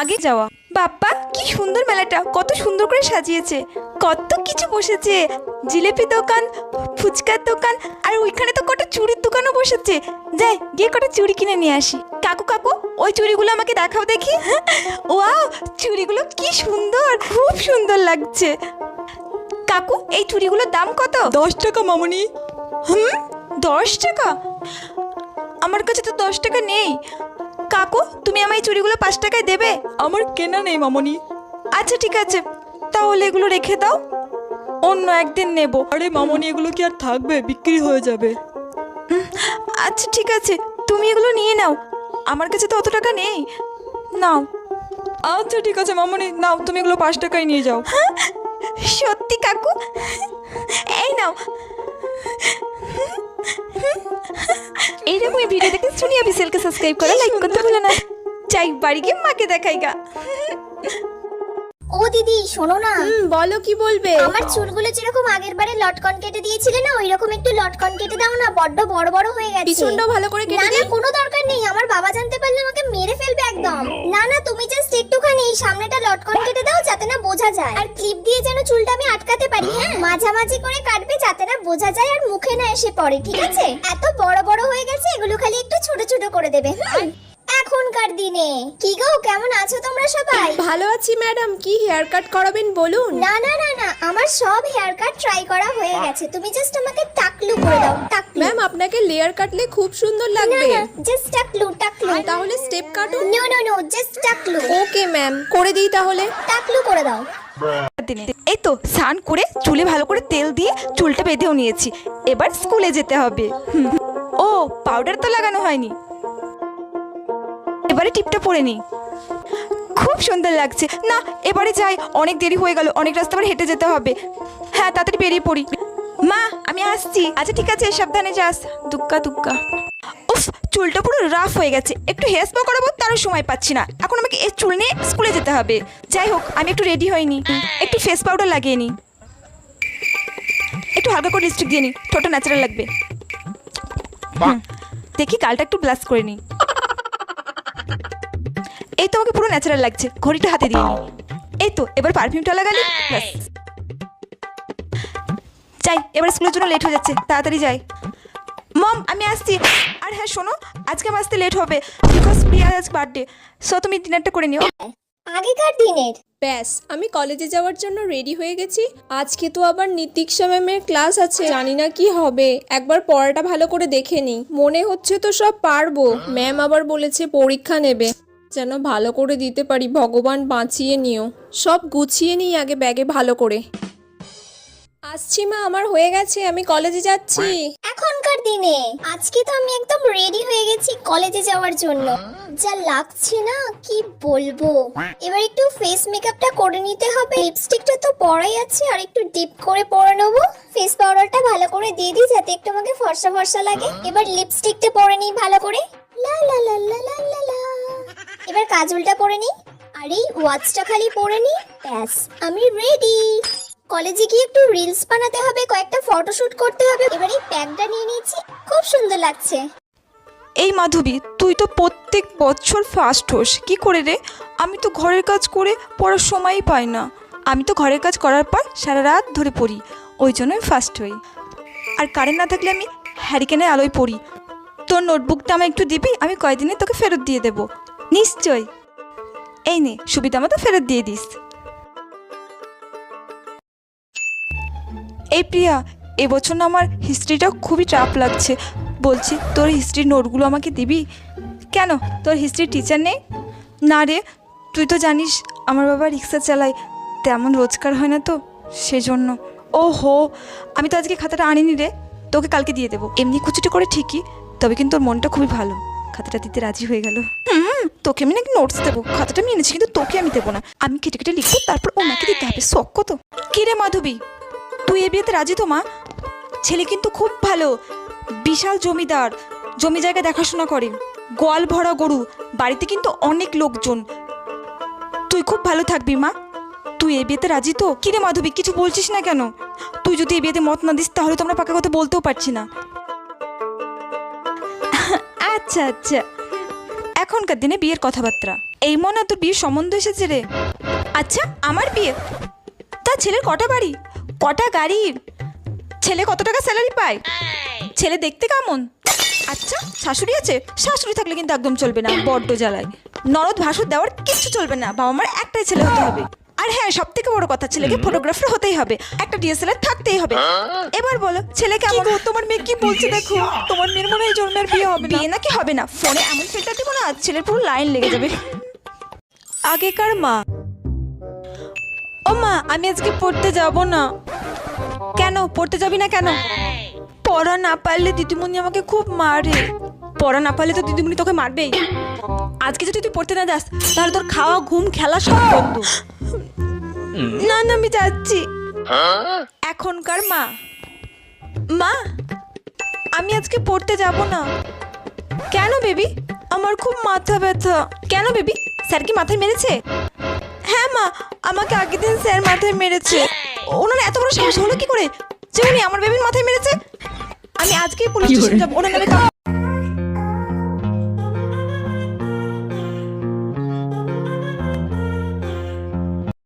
আগে যাওয়া। বাপ্পা কি সুন্দর মেলাটা কত সুন্দর করে সাজিয়েছে। কত কিছু বসেছে। জিলেপি দোকান ফুচকার দোকান আর ওইখানে তো কটা চুড়ির দোকানও বসেছে। যাই গিয়ে কটা চুড়ি কিনে নিয়ে আসি। কাকু কাকু ওই চুড়িগুলো আমাকে দেখাও দেখি। ওয়াও চুড়িগুলো কি সুন্দর খুব সুন্দর লাগছে। কাকু এই চুড়িগুলোর দাম কত? দশ টাকা মামনি। হুম দশ টাকা? আমার কাছে তো দশ টাকা নেই। কাকু তুমি আমায় এই চুড়িগুলো পাঁচ টাকায় দেবে? আমার কেনা নেই মামনি। আচ্ছা ঠিক আছে। তাহলে এগুলো রেখে দাও। অন্য একদিন নেব। আরে মামনি এগুলো কি আর থাকবে? বিক্রি হয়ে যাবে। আচ্ছা ঠিক আছে। তুমি এগুলো নিয়ে নাও। আমার কাছে তো অত টাকা নেই। নাও। আচ্ছা ঠিক আছে মামনি। নাও তুমি এগুলো পাঁচ টাকায় নিয়ে যাও। সত্যি কাকু? এই নাও। এইরকমই ভিডিও দেখতে শুনি আমি সেলকে সাবস্ক্রাইব করে লাইক করতে ভুলো না। চাই বাড়ি গিয়ে মাকে দেখাই গা। ও দিদি শোনো না। হুম বলো কি বলবে? আমার চুলগুলো যেরকম আগের বারে লটকন কেটে দিয়েছিলে না ওই রকম একটু লটকন কেটে দাও না বড্ড বড় বড় হয়ে গেছে। পিছনটাও ভালো করে কেটে না কোনো দরকার নেই আমার বাবা জানতে পারলে আমাকে মেরে ফেলবে একদম। না না তুমি জাস্ট এই সামনেটা লটকন কেটে দাও যাতে না বোঝা যায়। আর ক্লিপ দিয়ে যেন চুলটা আমি আটকাতে পারি হ্যাঁ? মাঝামাঝি করে কাটবে যাতে না বোঝা যায় আর মুখে না এসে পড়ে ঠিক আছে? এত বড় বড় হয়ে গেছে এগুলো খালি একটু ছোট ছোট করে দেবে হ্যাঁ এখনকার দিনে। কি গো কেমন আছো তোমরা সবাই? ভালো আছি ম্যাডাম। কি হেয়ার কাট করাবেন বলুন? না না না না। আমার সব হেয়ার কাট ট্রাই করা হয়ে গেছে। তুমি জাস্ট আমাকে টাকলু করে দাও টাকলু। ম্যাম আপনাকে লেয়ার কাটলে খুব সুন্দর লাগবে না জাস্ট টাকলু টাকলু। তাহলে স্টেপ কাটুন নো নো নো জাস্ট টাকলু। ওকে ম্যাম করে দিই তাহলে। টাকলু করে দাও। এই তো স্নান করে চুলে ভালো করে তেল দিয়ে চুলটা বেঁধেও নিয়েছি। এবার স্কুলে যেতে হবে। ও পাউডার তো লাগানো হয়নি। এবারে টিপটা পরে নি খুব সুন্দর লাগছে। না এবারে যাই অনেক দেরি হয়ে গেল অনেক রাস্তা আবার হেঁটে যেতে হবে। হ্যাঁ তাড়াতাড়ি বেরিয়ে পড়ি। মা আমি আসছি। আচ্ছা ঠিক আছে সাবধানে যাস। দুক্কা দুক্কা। উফ চুলটা পুরো রাফ হয়ে গেছে। একটু হেয়ার স্পা করাবো তারও সময় পাচ্ছি না। এখন আমাকে এই চুল নিয়ে স্কুলে যেতে হবে। যাই হোক আমি একটু রেডি হইনি। একটু ফেস পাউডার লাগিয়ে নিই একটু হালকা করে লিপস্টিক দিয়ে নিই ঠোঁটটা ন্যাচারাল লাগবে। দেখি কালটা একটু ব্লাশ করে নিই পুরো ন্যাচারাল লাগছে। ঘড়িটা হাতে দিয়ে নিই এই তো এবার পারফিউমটা লাগালি ব্যাস। যাই এবার স্কুলের জন্য লেট হয়ে যাচ্ছে তাড়াতাড়ি যাই। মম আমি আসছি। আর হ্যাঁ শোনো আজকে আমার আসতে লেট হবে বিকজ প্রিয়ার আজ বার্থডে সো তুমি ডিনারটা করে নিও। আগেকার দিনের? ব্যাস আমি কলেজে যাওয়ার জন্য রেডি হয়ে গেছি। আজকে তো আবার নীতিক্ষা ম্যামের ক্লাস আছে। জানি না কি হবে। একবার পড়াটা ভালো করে দেখে নিই। মনে হচ্ছে তো সব পারব। ম্যাম আবার বলেছে পরীক্ষা নেবে। যেন ভালো করে দিতে পারি ভগবান বাঁচিয়ে নিও। সব গুছিয়ে নিই আগে ব্যাগে ভালো করে। আসছি মা আমার হয়ে গেছে আমি কলেজে যাচ্ছি। এখনকার দিনে? আজকে তো আমি একদম রেডি হয়ে গেছি কলেজে যাওয়ার জন্য। যা লাগছে না কি বলব? এবার একটু ফেস মেকআপটা করে নিতে হবে। লিপস্টিকটা তো পরাই আছে আর একটু ডিপ করে পরে নেব। ফেস পাউডারটা ভালো করে দিয়ে দিই যাতে একটু আমাকে ফর্সা ফর্সা লাগে। এবার লিপস্টিকটা পরে নিই ভালো করে। লা লা লা লা লা লা লা। এবার কাজলটা পরে নিই আর এই ওয়াচটা খালি পরে নিই ব্যাস, আমি রেডি কলেজে গিয়ে একটু রিলস বানাতে হবে, কয়েকটা ফটোশুট করতে হবে। এবার এই প্যাকটা নিয়ে নিয়েছি। খুব সুন্দর লাগছে। এই মাধবী, তুই তো প্রত্যেক বছর ফার্স্ট হোস। কি করে রে? আমি তো ঘরের কাজ করে পড়ার সময়ই পাই না। আমি তো ঘরের কাজ করার পর সারা রাত ধরে পড়ি। ওই জন্যই ফার্স্ট হই। আর কারেন্ট না থাকলে আমি হ্যারিকেনের আলোয় পড়ি। তোর নোটবুকটা আমায় একটু দিবি? আমি কয়দিনে তোকে ফেরত দিয়ে দেব। নিশ্চয়। এই নে, সুবিধা মতো ফেরত দিয়ে দিস। এই প্রিয়া, এবছর না আমার হিস্ট্রিটা খুবই টাফ লাগছে। বলছি, তোর হিস্ট্রির নোটগুলো আমাকে দিবি? কেন? তোর হিস্ট্রির টিচার নেই? না রে, তুই তো জানিস, আমার বাবা রিক্সা চালায়। তেমন রোজগার হয় না তো, সেজন্য। ও হো আমি তো আজকে খাতাটা আনিনি রে, তোকে কালকে দিয়ে দেবো। এমনি কুচিটি করে ঠিকই, তবে কিন্তু তোর মনটা খুবই ভালো। খাতাটা দিতে রাজি হয়ে গেল। হুম, তোকে আমি নাকি নোটস দেবো। খাতাটা আমি এনেছি, কিন্তু তোকে আমি দেবো না। আমি কেটে কেটে লিখব, তারপর ওনাকে দিতে হবে। শখ কত? কী রে মাধবী? তুই এ বিয়েতে রাজি তো, মা? ছেলে কিন্তু খুব ভালো। বিশাল জমিদার। জমি জায়গা দেখাশোনা করে। গোয়াল ভরা গরু। বাড়িতে কিন্তু অনেক লোকজন। তুই খুব ভালো থাকবি, মা। তুই এ বিয়েতে রাজি তো? কিরে মাধবী, কিছু বলছিস না কেন? তুই যদি এ বিয়েতে মত না দিস, তাহলে তো আমরা পাকা কথা বলতেও পারছি না। আচ্ছা আচ্ছা। এখনকার দিনে বিয়ের কথাবার্তা। এই মনে তোর বিয়ের সম্বন্ধ এসেছে রে। আচ্ছা আমার বিয়ে? তা ছেলের কটা বাড়ি? কটা গাড়ি ছেলে কত টাকা স্যালারি পায়? ছেলে দেখতে কেমন? আচ্ছা শাশুড়ি আছে? শাশুড়ি থাকলে কিন্তু একদম চলবে না, বড্ড জ্বালায়। নরদ ভাসুর দেওয়ার কিচ্ছু চলবে না বাবা মার একটাই ছেলে হতে হবে। আর হ্যাঁ সব থেকে বড় কথা ছেলেকে ফটোগ্রাফার হতেই হবে। একটা ডিএসএলআর থাকতেই হবে। এবার বলো ছেলে কি কেমন গো তোমার মেয়ে কি বলছে দেখো? তোমার মেয়ের মনে হয় এই জন্মের বিয়ে হবে বিয়ে নাকি হবে না? ফোনে এমন ফিল্টার দিব না ছেলের পুরো লাইন লেগে যাবে। আগেকার মা। ও মা আমি আজকে পড়তে যাব না। কেন? পড়তে যাবি না কেন? পড়া না পারলে দিদিমণি আমাকে খুব মারে। পড়া না পারলে তো দিদিমণি তোকে মারবেই। আজকে যদি তুই পড়তে না যাস তাহলে তোর খাওয়া ঘুম খেলা সব বন্ধ। না না আমি যাচ্ছি। এখনকার মা। মা আমি আজকে পড়তে যাব না। কেন বেবি? আমার খুব মাথা ব্যথা। কেন বেবি? স্যার কি মাথায় মেরেছে? হ্যাঁ মা আমাকে আগের দিন স্যার মাথায় মেরেছে। ওনার এত বড় সাহস হলো কি করে? যে উনি আমার বেবির মাথায় মেরেছে? আমি আজকেই পুলিশ স্টেশন যাব। ওনার নামে